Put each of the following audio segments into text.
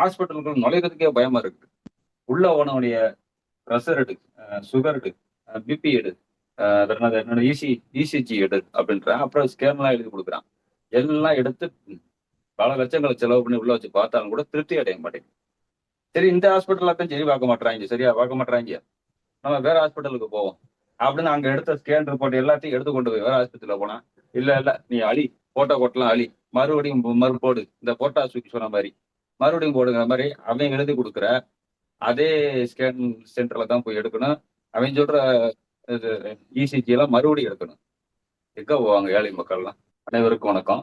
ஹாஸ்பிட்டலுக்குள்ள நுழையிறதுக்கே பயமா இருக்கு உள்ள போனவனுடைய ப்ரெஷர் எடு சுகர் எடு பிபி எடு என்னோட இசி இசிஜி எடு அப்படின்றான் அப்புறம் ஸ்கேன்லாம் எழுதி கொடுக்குறான். எல்லாம் எடுத்து பல லட்சங்களை செலவு பண்ணி உள்ள வச்சு பார்த்தாலும் கூட திருப்தி அடைய மாட்டேங்குது. சரி இந்த ஹாஸ்பிட்டல்ல தான் சரி பார்க்க மாட்டாங்க சரியா பார்க்க மாட்டாங்க நம்ம வேற ஹாஸ்பிட்டலுக்கு போவோம். அப்படின்னு அங்க எடுத்த ஸ்கேன் ரிப்போர்ட் எல்லாத்தையும் எடுத்து கொண்டு போய் வேற ஹாஸ்பிட்டல்ல போனா இல்ல இல்ல நீ அழி போட்டோ கொட்டலாம் அழி. மறுபடியும் மறு போடு இந்த போட்டா தூக்கி சொன்ன மாதிரி. மறுபடியும் போடுங்கிற மாதிரி அவன் எழுதி கொடுக்குற அதே ஸ்கேன் சென்டர்ல தான் போய் எடுக்கணும். அவன் சொல்ற இசிஜி எல்லாம் மறுபடியும் எடுக்கணும். எங்க போவாங்க ஏழை மக்கள்லாம்? அனைவருக்கும் வணக்கம்.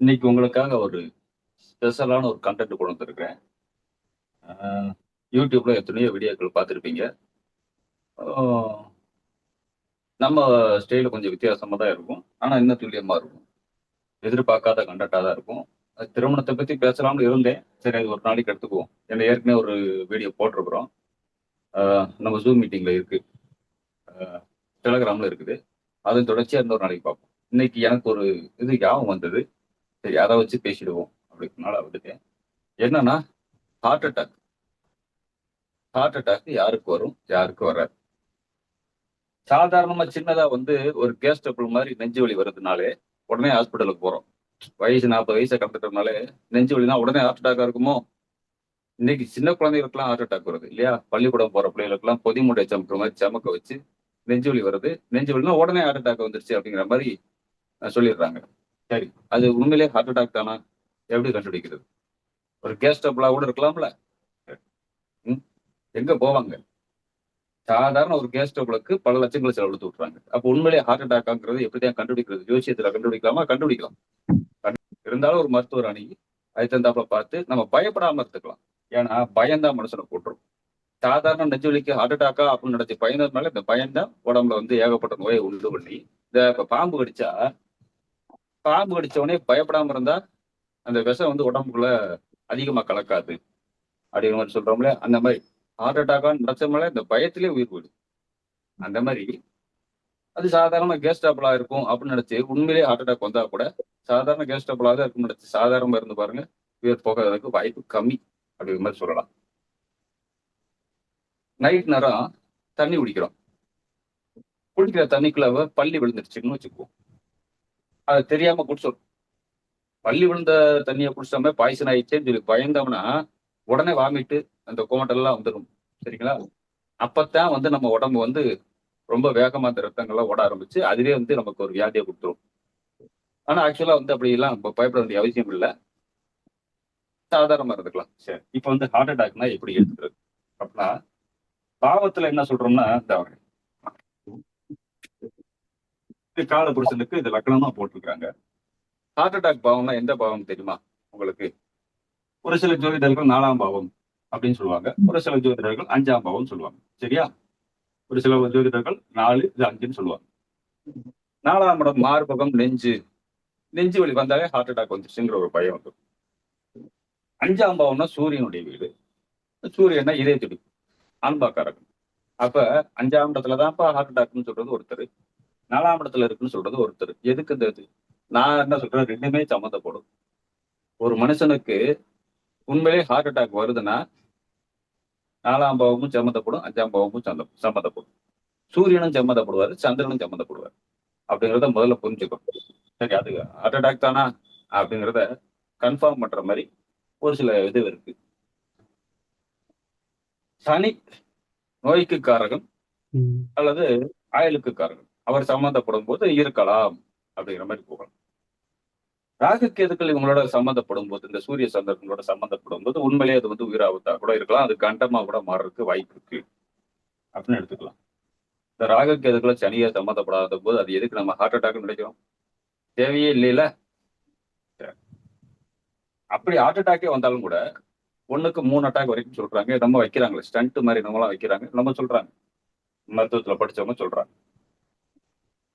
இன்னைக்கு உங்களுக்காக ஒரு ஸ்பெஷலான ஒரு கண்டென்ட் கொண்டு வந்திருக்கிறேன் யூடியூப்ல எத்தனையோ வீடியோக்கள் பார்த்துருப்பீங்க. நம்ம ஸ்டைல கொஞ்சம் வித்தியாசமா தான் இருக்கும். ஆனா இன்னும் துல்லியமா இருக்கும். எதிர்பார்க்காத கண்டென்ட்டாக தான் இருக்கும். திருமணத்தை பத்தி பேசலாம்னு இருந்தேன். சரி அது ஒரு நாளைக்கு எடுத்துக்குவோம். ஏன்னா ஏற்கனவே ஒரு வீடியோ போட்டிருக்கிறோம். நம்ம ஜூம் மீட்டிங்ல இருக்கு. ஆஹ் டெலகிராம்ல இருக்குது. அதுவும் தொடர்ச்சியா ஒரு நாளைக்கு பார்ப்போம். இன்னைக்கு எனக்கு ஒரு இது ஞாபகம் வந்தது. சரி அதை வச்சு பேசிடுவோம். அப்படினால வந்துட்டேன் என்னன்னா ஹார்ட் அட்டாக் ஹார்ட் அட்டாக் யாருக்கு வரும் யாருக்கு வராது. சாதாரணமா சின்னதா வந்து ஒரு கேஸ் டபுள் மாதிரி நெஞ்சு வலி வர்றதுனாலே உடனே ஹாஸ்பிட்டலுக்கு போறோம். வயசு நாற்பது வயசை கடந்துட்டோம்னாலே நெஞ்சு வலினா உடனே ஹார்ட் அட்டாக்கா இருக்குமோ? இன்னைக்கு சின்ன குழந்தைகளுக்குலாம் ஹார்ட் அட்டாக் வருது இல்லையா? பள்ளிக்கூடம் போற பிள்ளைகளுக்குலாம் பொதி மூட்டை சமக்கிற மாதிரி சமக்க வச்சு நெஞ்சு வலி வருது. நெஞ்சு வலினா உடனே ஹார்ட் அட்டாக் வந்துருச்சு அப்படிங்கிற மாதிரி சொல்லிடுறாங்க. சரி. அது உண்மையிலேயே ஹார்ட் அட்டாக் தானா? எப்படி கண்டுபிடிக்கிறது? ஒரு கேஸ் டபுளா கூட இருக்கலாம்ல? எங்க போவாங்க? சாதாரண ஒரு கேஸ் டபுளுக்கு பல லட்சங்களை செலவழித்து விட்டுறாங்க. அப்போ உண்மையிலேயே ஹார்ட் அட்டாக்ங்கிறது எப்படிதான் கண்டுபிடிக்கிறது? ஜோசியத்துல கண்டுபிடிக்கலாமா? கண்டுபிடிக்கலாம். கண்டு- இருந்தாலும் ஒரு மருத்துவர் அணுகி அது தந்தாப்புல பார்த்து நம்ம பயப்படாம இருந்துக்கலாம். ஏன்னா பயம்தான் மனுஷனை போட்டுரும் சாதாரண நெஞ்சுவலிக்கு ஹார்ட் அட்டாக்கா அப்படின்னு நினைச்சு பயந்ததுனால இந்த பயம்தான் உடம்புல வந்து ஏகப்பட்ட நோயை உண்டு பண்ணி இந்த இப்போ பாம்பு கடிச்சா பாம்பு கடிச்ச உடனே பயப்படாம இருந்தா அந்த விஷம் வந்து உடம்புக்குள்ள அதிகமா கலக்காது. அப்படிங்கிற மாதிரி சொல்றோம்ல அந்த மாதிரி ஹார்ட் அட்டாக்கான்னு நினைச்சோம்ல இந்த பயத்திலே உயிர் போயிடுது அந்த மாதிரி அது சாதாரண கேஸ் டாப்பிளா இருக்கும் அப்படின்னு நினைச்சு உண்மையிலேயே ஹார்ட் அட்டாக் வந்தா கூட சாதாரண கேஸ் டாப்பிளா தான் இருக்கும்னு நினைச்சு சாதாரணமா இருந்து பாருங்க உயிர் போகிறதுக்கு வாய்ப்பு கம்மி அப்படிங்கிற மாதிரி சொல்லலாம். நைட் நேரம் தண்ணி குடிக்கிறோம். குடிக்கிற தண்ணிக்குள்ள பள்ளி விழுந்துருச்சுன்னு வச்சுக்குவோம். அது தெரியாம குடிச்சோம். பள்ளி விழுந்த தண்ணியை குடிச்சாம பாய்சன் ஆயிடுச்சேன்னு சொல்லி பயந்தோம்னா உடனே வாமிட்டு அந்த கோமட்டெல்லாம் வந்துடும் சரிங்களா? அப்பத்தான் வந்து நம்ம உடம்பு வந்து ரொம்ப வேகமா அந்த ரத்தங்கள்லாம் ஓட ஆரம்பிச்சு அதுவே வந்து நமக்கு ஒரு வியாதியை கொடுத்துரும். ஆனா ஆக்சுவலா வந்து அப்படி எல்லாம் நம்ம பயப்பட வேண்டிய அவசியம் இல்லை. சாதாரணமா இருந்துக்கலாம். சரி. இப்போ வந்து ஹார்ட் அட்டாக்னா எப்படி எடுத்துக்கிறது? அப்படின்னா பாவத்துல என்ன சொல்றோம்னா இந்த கால புருஷனுக்கு இது லக்கணமா போட்டிருக்காங்க. ஹார்ட் அட்டாக் பாவம்னா எந்த பாவம் தெரியுமா உங்களுக்கு? ஒரு சில ஜோதிடர்கள் நாலாம் பாவம். அப்படின்னு சொல்லுவாங்க. ஒரு சில ஜோதிடர்கள் அஞ்சாம் பாவம் சொல்லுவாங்க. சரியா? ஒரு சில ஜோதிடர்கள் நாலு இது அஞ்சுன்னு சொல்லுவாங்க. நாலாம் இடம் மார்பகம் நெஞ்சு. நெஞ்சு வலி வந்தாலே ஹார்ட் அட்டாக் வந்துருச்சுங்கிற ஒரு பயம் வந்து அஞ்சாம் பாவம்னா சூரியனுடைய வீடு. சூரியன்னா இதே துடிப்பு. ஆண்பாக்காரகம் அப்ப அஞ்சாம் இடத்துல தான்ப்பா ஹார்ட் அட்டாக்னு சொல்றது ஒருத்தர். நாலாம் இடத்துல இருக்குன்னு சொல்றது ஒருத்தர். எதுக்கு இந்த இது? நான் என்ன சொல்றேன்? ரெண்டுமே சம்மந்தப்படும். ஒரு மனுஷனுக்கு உண்மையிலே ஹார்ட் அட்டாக் வருதுன்னா நாலாம் பாவமும் சம்மந்தப்படும் அஞ்சாம் பாவமும் சந்த சம்மந்தப்படும் சூரியனும் சம்மந்தப்படுவார் சந்திரனும் சம்மந்தப்படுவார் அப்படிங்கிறத முதல்ல புரிஞ்சுக்கணும் சரி அது ஹார்ட் அட்டாக் தானா அப்படிங்கிறத கன்ஃபார்ம் பண்ற மாதிரி ஒரு சில இது இருக்கு சனி நோய்க்கு காரகம். அல்லது ஆயுளுக்கு காரகம் அவர் சம்மந்தப்படும் போது இருக்கலாம் அப்படிங்கிற மாதிரி போகலாம் ராகு கேதுக்கள் இவங்களோட சம்மந்தப்படும் போது இந்த சூரிய சந்திரங்களோட சம்மந்தப்படும் போது உண்மையிலேயே அது வந்து உயிராபத்தா கூட இருக்கலாம். அது கண்டமா கூட மாறுறதுக்கு வாய்ப்பு இருக்கு. அப்படின்னு எடுத்துக்கலாம். இந்த ராகு கேதுக்களை சனியை சம்மந்தப்படாத போது அது எதுக்கு நம்ம ஹார்ட் அட்டாக் நினைக்கிறோம்? தேவையே இல்லையில? அப்படி ஹார்ட் அட்டாக்கே வந்தாலும் கூட ஒண்ணுக்கு மூணு அட்டாக் வரைக்கும் சொல்றாங்க. நம்ம வைக்கிறாங்களே. ஸ்டண்ட் மாதிரி நம்மளாம் வைக்கிறாங்க. நம்ம சொல்றாங்க. மருத்துவத்துல படிச்சவங்க சொல்றாங்க.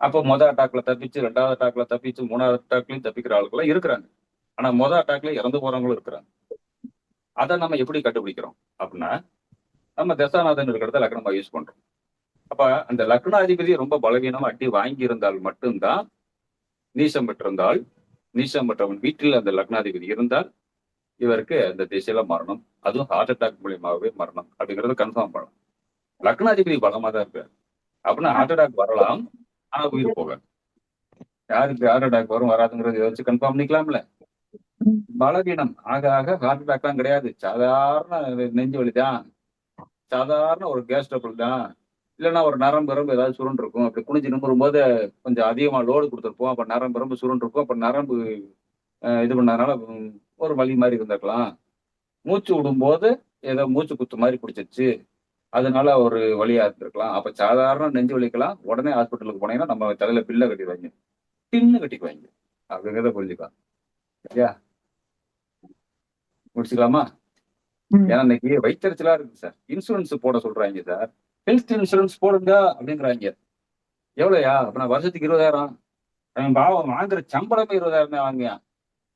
அப்போ மொதல் அட்டாக்ல தப்பிச்சு ரெண்டாவது அட்டாக்ல தப்பிச்சு மூணாவது அட்டாக்லயும் தப்பிக்கிற ஆளுக்கெல்லாம் இருக்கிறாங்க. ஆனா மொதல் அட்டாக்ல இறந்து போறவங்களும் இருக்கிறாங்க. அதை நம்ம எப்படி கண்டுபிடிக்கிறோம் அப்படின்னா நம்ம தசாநாதன் இருக்கிறத லக்னமா யூஸ் பண்றோம். அப்ப அந்த லக்னாதிபதி ரொம்ப பலவீனமா அடி வாங்கி இருந்தால் மட்டும்தான் நீசம் பெற்றிருந்தால் நீசம் பெற்றவன் வீட்டில் அந்த லக்னாதிபதி இருந்தால் இவருக்கு அந்த திசையில மரணம். அதுவும் ஹார்ட் அட்டாக் மூலியமாகவே மரணம் அப்படிங்கறத கன்ஃபார்ம் பண்ணலாம். லக்னாதிபதி பலமா தான் இருக்காரு. அப்படின்னா ஹார்ட் அட்டாக் வரலாம். ஆனா உயிர் போகாது யாருக்கு ஹார்ட் அட்டாக் வரும் வராதுங்கிறது யோசிச்சு கன்ஃபார்ம் பண்ணிக்கலாம்ல. பலவீனம். ஆக ஆக ஹார்ட் அட்டாக்லாம் கிடையாது. சாதாரண நெஞ்சு வலி தான் சாதாரண ஒரு கேஸ் ட்ரபிள் தான். இல்லைன்னா ஒரு நரம்பு நரம்பு ஏதாவது சுருண்டு இருக்கும் அப்படி குனிஞ்சு நிமிரும் போது கொஞ்சம் அதிகமா லோடு கொடுத்துருப்போம். அப்ப நரம்பு நரம்பு சுருண்டு இருக்கும் நரம்பு இது பண்ணதுனால ஒரு வலி மாதிரி இருந்திருக்கலாம். மூச்சு விடும்போது ஏதோ மூச்சு குத்து மாதிரி குடிச்சிருச்சு அதனால ஒரு வழியா இருந்திருக்கலாம். அப்ப சாதாரண நெஞ்சு வலிக்கலாம். உடனே ஹாஸ்பிட்டலுக்கு போனீங்கன்னா நம்ம தலையில பில்ல கட்டிடுவாங்க பின்னு கட்டிக்குவாங்க அப்படிங்கிறத புரிஞ்சுக்கலாம். சரியா? முடிச்சுக்கலாமா. ஏன்னா இன்னைக்கு வைத்தறிச்சலா இருக்கு சார். இன்சூரன்ஸ் போட சொல்றாங்க சார். ஹெல்த் இன்சூரன்ஸ் போடுங்க அப்படிங்கிறாங்க. எவ்வளோயா? அப்ப நான் வருஷத்துக்கு இருபதாயிரம். பாவம் வாங்குற சம்பளமே இருபதாயிரம் தான் வாங்குவான்.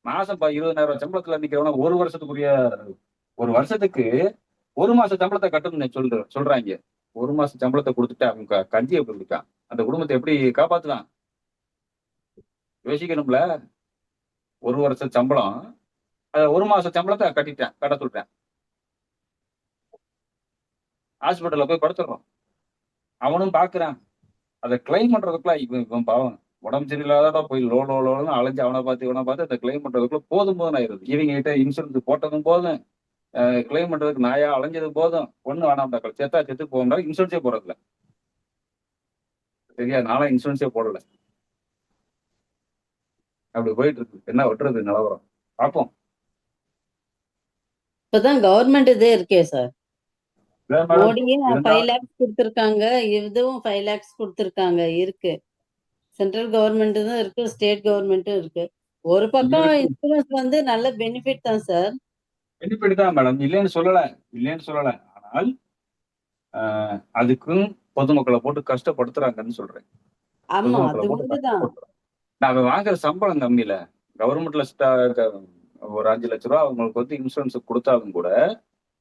மாசம் ப- இருபதாயிரம் சம்பளத்துல நிக்கிறவன ஒரு வருஷத்துக்குரிய ஒரு வருஷத்துக்கு ஒரு மாச சம்பளத்தை கட்டணும்னு சொல்ற சொல்றாங்க. ஒரு மாச சம்பளத்தை கொடுத்துட்டு அவன் கஞ்சியை எப்படி கொடுக்கான் அந்த குடும்பத்தை எப்படி காப்பாத்துலாம் யோசிக்கணும்ல. ஒரு வருஷ சம்பளம் அத ஒரு மாச சம்பளத்தை கட்டிட்டேன் கட்ட சொல்றேன். ஹாஸ்பிட்டல்ல போய் படுத்துடுறோம் அவனும் பாக்குறான். அதை கிளைம் பண்றதுக்குள்ள இவன் இவன் பாவம். உடம்பு சரியில்லாத போய் லோ லோ லோன்னு அலைஞ்சு அவனை பார்த்து இவனை பார்த்து அதை கிளைம் பண்றதுக்குள்ள போதும் போதும் ஆயிருது இவங்க கிட்ட இன்சூரன்ஸ் போட்டதும் போதும். கிளைம் பண்றதுக்கு நாயா அலைஞ்சது போதும். ஒண்ணு வேணாம் டாக்டர். செத்தா செத்து போகணும் இன்சூரன்ஸே போடுறதில்ல. சரியா? நானும் இன்சூரன்ஸே போடல. அப்படி போயிட்டு இருக்கு. என்ன விட்டுறது? நிலவரம். பார்ப்போம். இப்பதான் கவர்மெண்ட் இதே இருக்கே சார். மோடியே ஃபைவ் லேக்ஸ் கொடுத்திருக்காங்க. இதுவும் ஃபைவ் லேக்ஸ் கொடுத்திருக்காங்க. இருக்கு. சென்ட்ரல் கவர்மெண்ட்டும் இருக்கு ஸ்டேட் கவர்மெண்ட்டும் இருக்கு. ஒரு பக்கம். இன்சூரன்ஸ் வந்து நல்ல பெனிஃபிட் தான் சார் பெனிஃபிட் மேடம். இல்லைன்னு சொல்லல. இல்லைன்னு சொல்லல. ஆனால் அதுக்கும் பொதுமக்களை போட்டு கஷ்டப்படுத்துறாங்கன்னு சொல்றேன். நாம வாங்குற சம்பளம் கம்மியில. கவர்மெண்ட்ல ஒரு அஞ்சு லட்ச ரூபா அவங்களுக்கு வந்து இன்சூரன்ஸ் கொடுத்தாலும் கூட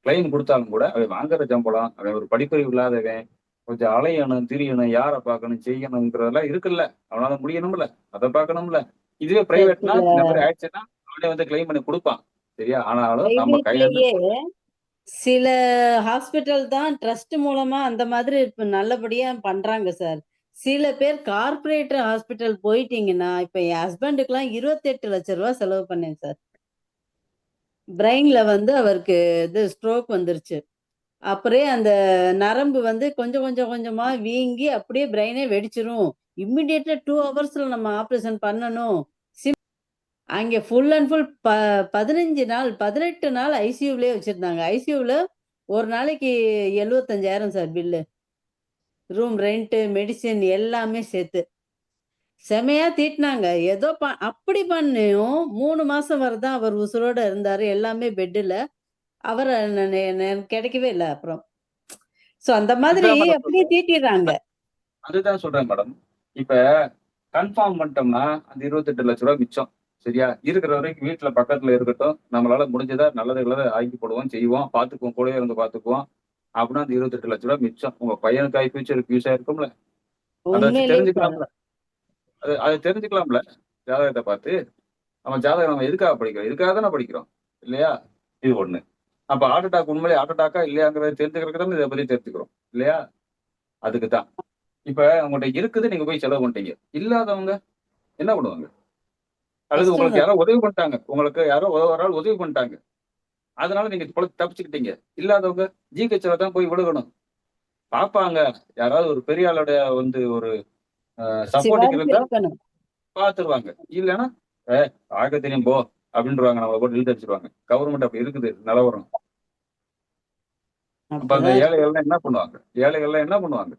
கிளைம் கொடுத்தாலும் கூட அவன் வாங்குற சம்பளம் அவன் ஒரு படிப்பறிவு இல்லாதவன் கொஞ்சம் அலையணும் திரியணும் யாரை பார்க்கணும் செய்யணுங்கிறதெல்லாம் இருக்குல்ல. அவனால முடியணும்ல. அதை பார்க்கணும்ல. இதுவே பிரைவேட்னா இந்த மாதிரி ஆயிடுச்சுன்னா அவனே வந்து கிளைம் பண்ணி கொடுப்பான். சரியா? ஆனாலும் நம்ம கையில சில ஹாஸ்பிட்டல் தான் ட்ரஸ்ட் மூலமா அந்த மாதிரி இப்ப நல்லபடியா பண்றாங்க சார் சில பேர் கார்ப்பரேட் ஹாஸ்பிட்டல் போயிட்டீங்கன்னா இப்ப என் ஹஸ்பண்டுக்குலாம் இருபத்தெட்டு லட்ச ரூபாய் செலவு பண்ணேன் சார் பிரெயின்ல வந்து அவருக்கு இது ஸ்ட்ரோக் வந்துருச்சு. அப்படியே அந்த நரம்பு வந்து கொஞ்சம் கொஞ்சம் கொஞ்சமா வீங்கி அப்படியே பிரெயினே வெடிச்சிரும். இம்மிடியேட்டா டூ ஹவர்ஸ்ல நம்ம ஆப்ரேஷன் பண்ணணும். அங்கே ஃபுல் அண்ட் ஃபுல் ப பதினஞ்சு நாள் பதினெட்டு நாள் ஐசியூவிலே வச்சிருந்தாங்க. ஐசியூவில் ஒரு நாளைக்கு எழுவத்தஞ்சாயிரம் sir bill room rent medicine எல்லாமே சேர்த்து. செமையா தீட்டினாங்க. ஏதோ ப அப்படி பண்ணியும் மூணு மாசம் வரதான் அவர் உசுரோட இருந்தாரு. எல்லாமே பெட்டில் அவர் கிடைக்கவே இல்லை அப்புறம். ஸோ அந்த மாதிரி அப்படியே தீட்டிடுறாங்க. அதுதான் சொல்றேன் மேடம் இப்ப கன்ஃபார்ம் பண்ணிட்டோம்னா அந்த இருபத்தெட்டு லட்ச ரூபாய் மிச்சம். சரியா? இருக்கிற வரைக்கும் வீட்டுல பக்கத்துல இருக்கட்டும். நம்மளால முடிஞ்சதா நல்லது நல்லதை ஆக்கி போடுவோம் செய்வோம். பாத்துக்குவோம் கூடவே இருந்து பாத்துக்குவோம் அப்படின்னா அந்த இருபத்தெட்டு லட்ச ரூபாய் மிச்சம். உங்க பையனுக்கு ஆகி ஃபியூச்சருக்கு யூஸ் ஆயிருக்கும்ல. அதை தெரிஞ்சுக்கலாம்ல. அது அதை தெரிஞ்சுக்கலாம்ல. ஜாதகத்தை பார்த்து. நம்ம ஜாதகம் நம்ம எதுக்காக படிக்கிறோம்? இதுக்காக தானே படிக்கிறோம்? இல்லையா? இது ஒண்ணு. அப்ப ஹார்ட் அட்டாக் உண்மையிலே ஹார்ட் அட்டாக்கா இல்லையாங்கிறத தெரிஞ்சுக்கிறதுக்கு தான் இதை பத்தி தெரிஞ்சுக்கிறோம். இல்லையா? அதுக்கு தான் இப்ப உங்கள்கிட்ட இருக்குது நீங்க போய் செலவு பண்ணிட்டீங்க. இல்லாதவங்க என்ன பண்ணுவாங்க? அல்லது உங்களுக்கு. யாரோ உதவி பண்ணிட்டாங்க. உங்களுக்கு யாரோ ஒரு ஆள் உதவி பண்ணிட்டாங்க. அதனால நீங்க தப்பிச்சுக்கிட்டீங்க. இல்லாதவங்க ஜிஹெச்ல தான் போய் விழுகணும். பாப்பாங்க. யாராவது ஒரு பெரிய ஆளுடைய வந்து ஒரு சப்போர்ட்டிங் சிவாஜி இருந்தா பாத்துருவாங்க. இல்லைன்னா ஏ ஆக தெரியும் போ அப்படின்றவாங்க. நம்மளை போட்டு இழுத்து அடிச்சிருவாங்க கவர்மெண்ட் அப்படி இருக்குது. நிலவரம். அப்ப அந்த ஏழைகள்லாம் என்ன பண்ணுவாங்க? ஏழைகள்லாம் என்ன பண்ணுவாங்க?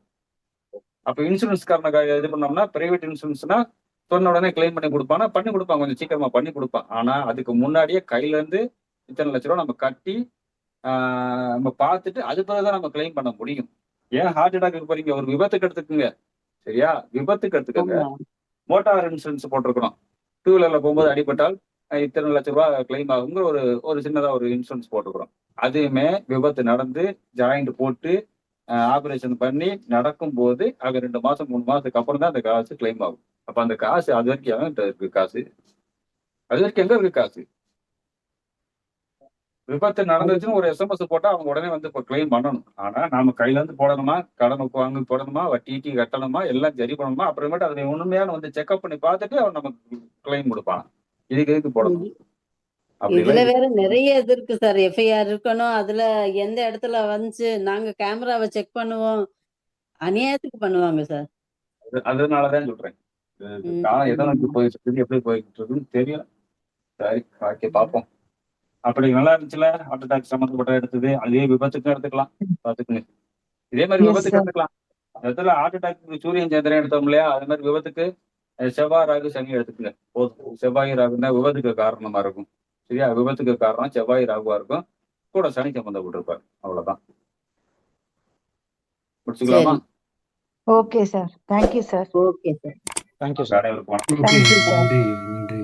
அப்ப இன்சூரன்ஸ் காரணக்காக இது பண்ணோம்னா பிரைவேட் இன்சூரன்ஸ்னா சொன்ன உடனே கிளைம் பண்ணி கொடுப்பானா. பண்ணி கொடுப்பான் கொஞ்சம் சீக்கிரமா பண்ணி கொடுப்பான். ஆனா அதுக்கு முன்னாடியே கையில இருந்து இத்தனை லட்ச ரூபா நம்ம கட்டி ஆஹ் நம்ம பார்த்துட்டு அது பிறகுதான் நம்ம கிளைம் பண்ண முடியும். ஏன் ஹார்ட் அட்டாக்கு போறீங்க? ஒரு விபத்துக்கு எடுத்துக்கோங்க. சரியா? விபத்துக்கு எடுத்துக்கோங்க. மோட்டார் இன்சூரன்ஸ் போட்டிருக்கிறோம். டூ வீலர்ல போகும்போது அடிபட்டால் இத்தனை லட்ச ரூபாய் கிளைம் ஆகுங்கிற ஒரு ஒரு சின்னதா ஒரு இன்சூரன்ஸ் போட்டிருக்கிறோம். அதுவுமே விபத்து நடந்து ஜாயிண்ட் போட்டு ஆபரேஷன் பண்ணி நடக்கும் போது அது ரெண்டு மாசம் மூணு மாசத்துக்கு அப்புறம் தான் அந்த காசு கிளைம் ஆகும். அப்ப அந்த காசு அது வரைக்கும் எவன்கிட்ட இருக்கு காசு? அது வரைக்கும் எங்க இருக்கு காசு? விபத்து நடந்துச்சுன்னு ஒரு எஸ்எம்எஸ் போட்டா அவங்க உடனே வந்து இப்போ கிளைம் பண்ணணும். ஆனா நாம கையில இருந்து போடணுமா? கடன் வாங்கி போடணுமா? வட்டி ஈட்டி கட்டணுமா? எல்லாம் சரி பண்ணணுமா? அப்புறமேட்டு அதை உண்மையான வந்து செக்அப் பண்ணி பார்த்துட்டு அவன் நமக்கு கிளைம் கொடுப்பான். இதுக்கு எதுக்கு போடணும்? இதுல வேற நிறைய இது இருக்கு சார். எஃப்ஐஆர் இருக்கணும். அதுல எந்த இடத்துல வந்துச்சு? நாங்க கேமராவை செக் பண்ணுவோம். அநியாயத்துக்கு பண்ணுவாங்க சார். அது- அதனாலதான் சொல்றேன். காலம் எதை நோக்கி போயிட்டு இருக்குது எப்படி போயிட்டு இருக்குன்னு தெரியல. சரி ஓகே பார்ப்போம். அப்படி நல்லா இருந்துச்சுல? ஹார்ட் அட்டாக் சம்மந்தப்பட்ட எடுத்தது. அதே விபத்துக்கும் எடுத்துக்கலாம். பாத்துக்குங்க இதே மாதிரி விபத்துக்கு. எடுத்துக்கலாம். இடத்துல ஹார்ட் அட்டாக் சூரியன் சந்திரன் எடுத்தோம் இல்லையா? அது மாதிரி விபத்துக்கு செவ்வாய் ராகு சனி எடுத்துக்கங்க. போதும். செவ்வாய் ராகு தான் விபத்துக்கு காரணமா இருக்கும். சரியா? விபத்துக்கு காரணம் செவ்வாய் ராகுவா இருக்கும். கூட சனி சம்மந்தப்பட்டிருப்பார் அவ்வளவுதான். முடிச்சுக்கலாமா? Okay sir thank you sir okay sir thank you sir அனைவருக்கும் வணக்கம் Thank you, sir. நன்றி நன்றி.